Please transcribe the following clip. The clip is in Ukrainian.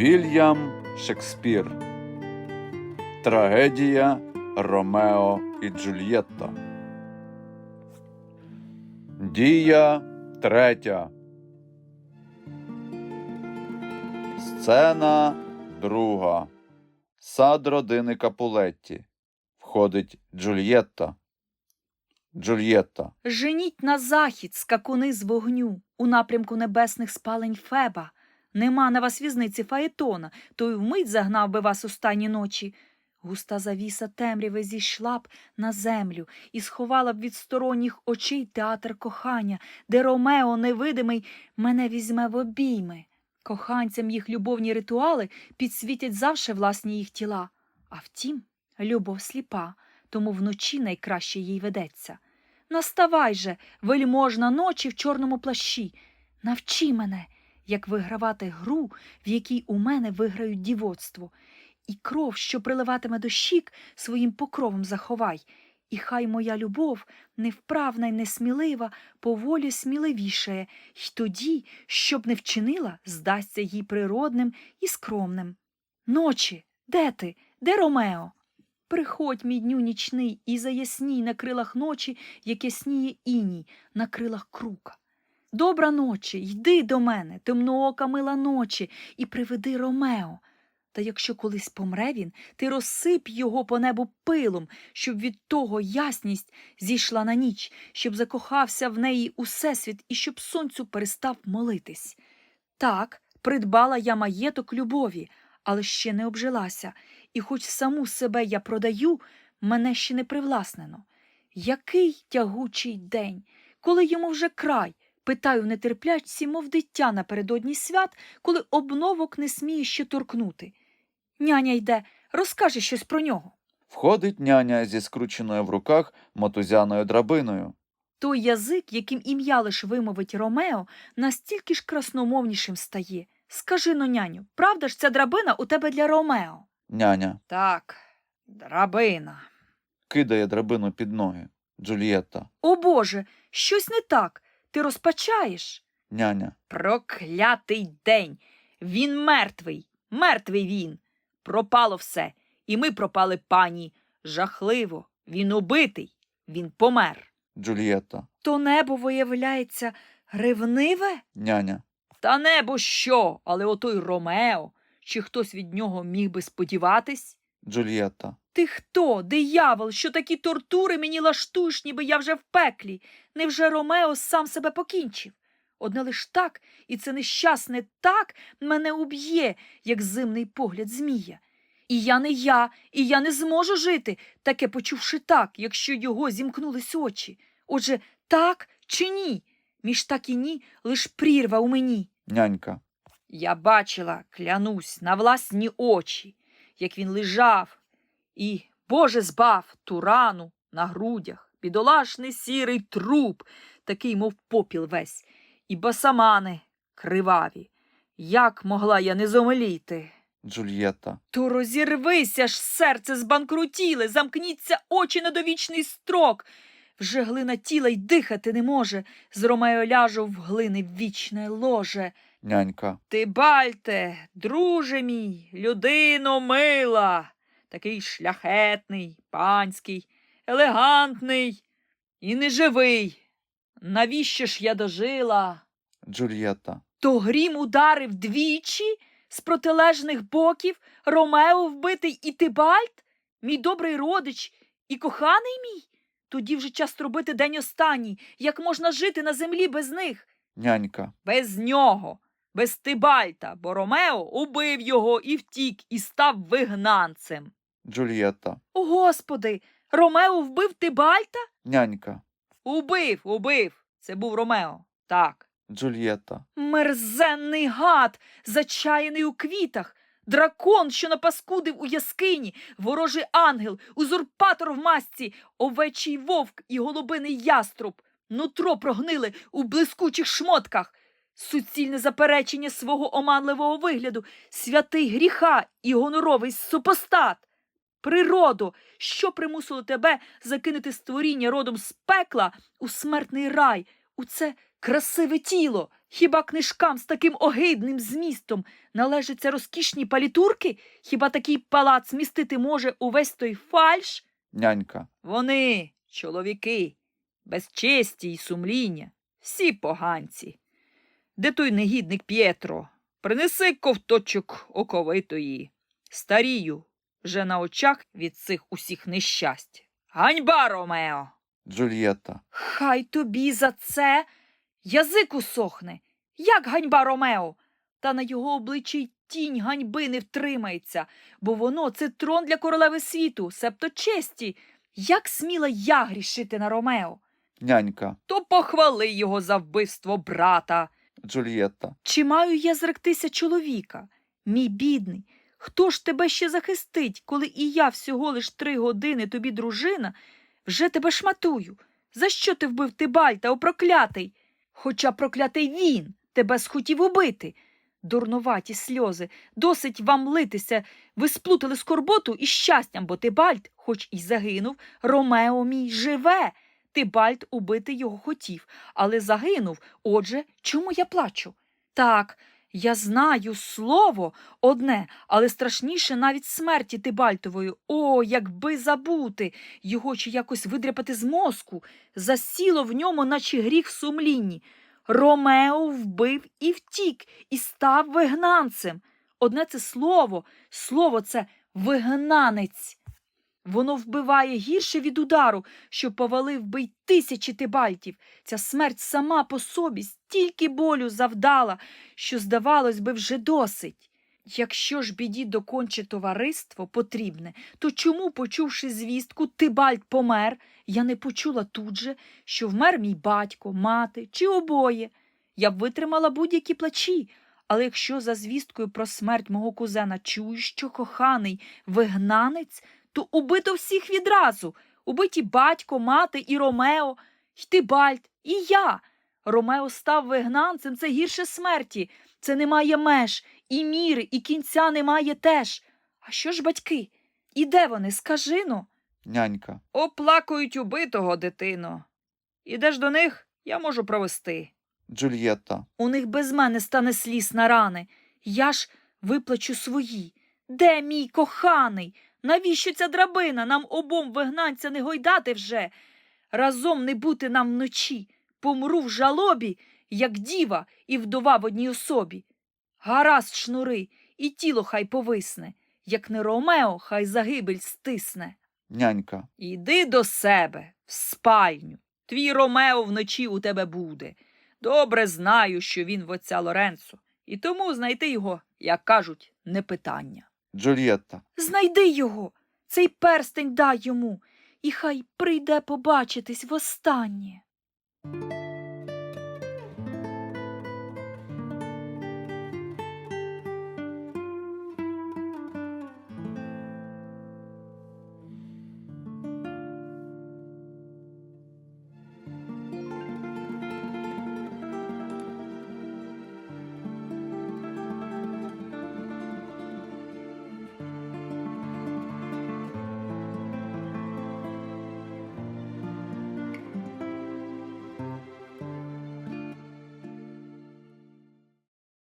Вільям Шекспір. Трагедія Ромео і Джульєтта. Дія третя. Сцена друга. Сад родини Капулетті. Входить Джульєтта. Джульєтта. Женіть на захід, скакуни з вогню, у напрямку небесних спалень Феба. Нема на вас візниці Фаетона, той вмить загнав би вас останні ночі. Густа завіса темряви зійшла б на землю і сховала б від сторонніх очей театр кохання, де Ромео невидимий мене візьме в обійми. Коханцям їх любовні ритуали підсвітять завше власні їх тіла. А втім, любов сліпа, тому вночі найкраще їй ведеться. Наставай же, вельможна ночі в чорному плащі. Навчи мене, як вигравати гру, в якій у мене виграють дівоцтво, і кров, що приливатиме до щік, своїм покровом заховай. І хай моя любов, невправна й несмілива, поволі сміливішає, й тоді, щоб не вчинила, здасться їй природним і скромним. Ночі, де ти? Де Ромео? Приходь, мій дню нічний, і заясній на крилах ночі, як ясніє іній на крилах крука. Добра ночі, йди до мене, темноока мила ночі, і приведи Ромео. Та якщо колись помре він, ти розсип його по небу пилом, щоб від того ясність зійшла на ніч, щоб закохався в неї усесвіт і щоб сонцю перестав молитись. Так, придбала я маєток любові, але ще не обжилася, і хоч саму себе я продаю, мене ще не привласнено. Який тягучий день, коли йому вже край, питаю нетерплячці, мов дитя напередодні свят, коли обновок не сміє ще торкнути. Няня йде, розкаже щось про нього. Входить няня зі скрученою в руках мотузяною драбиною. Той язик, яким ім'я лиш вимовить Ромео, настільки ж красномовнішим стає. Скажи но, няню, правда ж ця драбина у тебе для Ромео? Няня Так, драбина. кидає драбину під ноги. Джульєтта. О Боже, щось не так. Ти розпачаєш. Няня. Проклятий день. Він мертвий. Мертвий він. Пропало все. І ми пропали пані. Жахливо. Він убитий. Він помер. Джульєтта. То небо виявляється ревниве? Няня. Та небо що, але отой Ромео. Чи хтось від нього міг би сподіватись? Джульєтта. Ти хто, диявол, що такі тортури мені лаштуєш, ніби я вже в пеклі? Невже Ромео сам себе покінчив? Одне лиш так, і це нещасне так мене уб'є, як зимний погляд змія. І я не я, і я не зможу жити, таке почувши так, якщо його зімкнулись очі. Отже, так чи ні? Між так і ні лиш прірва у мені. Нянька. Я бачила, клянусь, на власні очі, як він лежав, і, Боже збав, ту рану на грудях, бідолашний сірий труп, такий, мов попіл весь, і басамани криваві. Як могла я не зомліти? Джульєтта. То розірвися ж, серце збанкрутіле, замкніться очі на довічний строк. Вже глина тіла й дихати не може, з Ромео ляжу в глини вічне ложе. Нянька. Ти, бальте, друже мій, людино мила, такий шляхетний, панський, елегантний і неживий. Навіщо ж я дожила? Джульєтта. То грім ударив двічі з протилежних боків Ромео вбитий і Тибальт, мій добрий родич і коханий мій. Тоді вже час робити день останній, як можна жити на землі без них. Нянька. Без нього, без Тибальта, бо Ромео убив його і втік, і став вигнанцем. Джульєтта. О, Господи, Ромео вбив Тибальта? Нянька. Убив, убив. Це був Ромео. Так. Джульєтта. Мерзенний гад, зачаяний у квітах, дракон, що напаскудив у яскині, ворожий ангел, узурпатор в масці, овечий вовк і голубиний яструб, нутро прогнили у блискучих шмотках, суцільне заперечення свого оманливого вигляду, святий гріха і гоноровий супостат. Природо, що примусило тебе закинути створіння родом з пекла у смертний рай, у це красиве тіло, Хіба книжкам з таким огидним змістом належаться розкішні палітурки? Хіба такий палац містити може увесь той фальш? Нянька. Вони, чоловіки, без честі й сумління, всі поганці. Де той негідник П'єтро? Принеси ковточок оковитої. Старію, вже на очах від цих усіх нещасть. Ганьба, Ромео! Джульєтта. Хай тобі за це язик усохне. Як ганьба Ромео? Та на його обличчі тінь ганьби не втримається, бо воно це трон для королеви світу, себто честі. Як сміла я грішити на Ромео? Нянька. То похвали його за вбивство брата. Джульєтта. Чи маю я зректися чоловіка? Мій бідний, хто ж тебе ще захистить, коли і я всього лиш три години тобі дружина, вже тебе шматую. За що ти вбив Тибальта, о проклятий? Хоча проклятий він тебе схотів убити. Дурнуваті сльози, досить вам литися, ви сплутали скорботу із щастям, бо Тибальт, хоч і загинув, Ромео мій живе. Тибальт убити його хотів, але загинув. Отже, чому я плачу? Так, я знаю слово одне, але страшніше навіть смерті Тибальтової. О, якби забути його чи якось видряпати з мозку, засіло в ньому, наче гріх сумлінні. Ромео вбив і втік, і став вигнанцем. Одне це слово, слово це вигнанець. Воно вбиває гірше від удару, що повалив би й тисячі тибальтів. Ця смерть сама по собі стільки болю завдала, що, здавалось би, вже досить. Якщо ж біді доконче товариство потрібне, то чому, почувши звістку, Тибальт помер, я не почула тут же, що вмер мій батько, мати чи обоє? Я б витримала будь-які плачі, але якщо за звісткою про смерть мого кузена чую, що коханий вигнанець, то убито всіх відразу. Убиті батько, мати і Ромео, й Тибальт, і я. Ромео став вигнанцем, це гірше смерті. Це немає меж, і міри, і кінця немає теж. А що ж батьки? І де вони, скажи но? Нянька. Оплакують убитого, дитино. Ідеш до них, я можу провести. Джульєтта. У них без мене стане сліз на рани. Я ж виплачу свої. Де мій коханий? Навіщо ця драбина? Нам обом вигнанця не гойдати вже. Разом не бути нам вночі. Помру в жалобі, як діва і вдова в одній особі. Гаразд шнури, і тіло хай повисне, як не Ромео, хай загибель стисне. Нянька. Іди до себе, в спальню. Твій Ромео вночі у тебе буде. Добре знаю, що він в отця Лоренцо, і тому знайти його, як кажуть, не питання. Джульєтта. Знайди його, цей перстень дай йому, і хай прийде побачитись востаннє.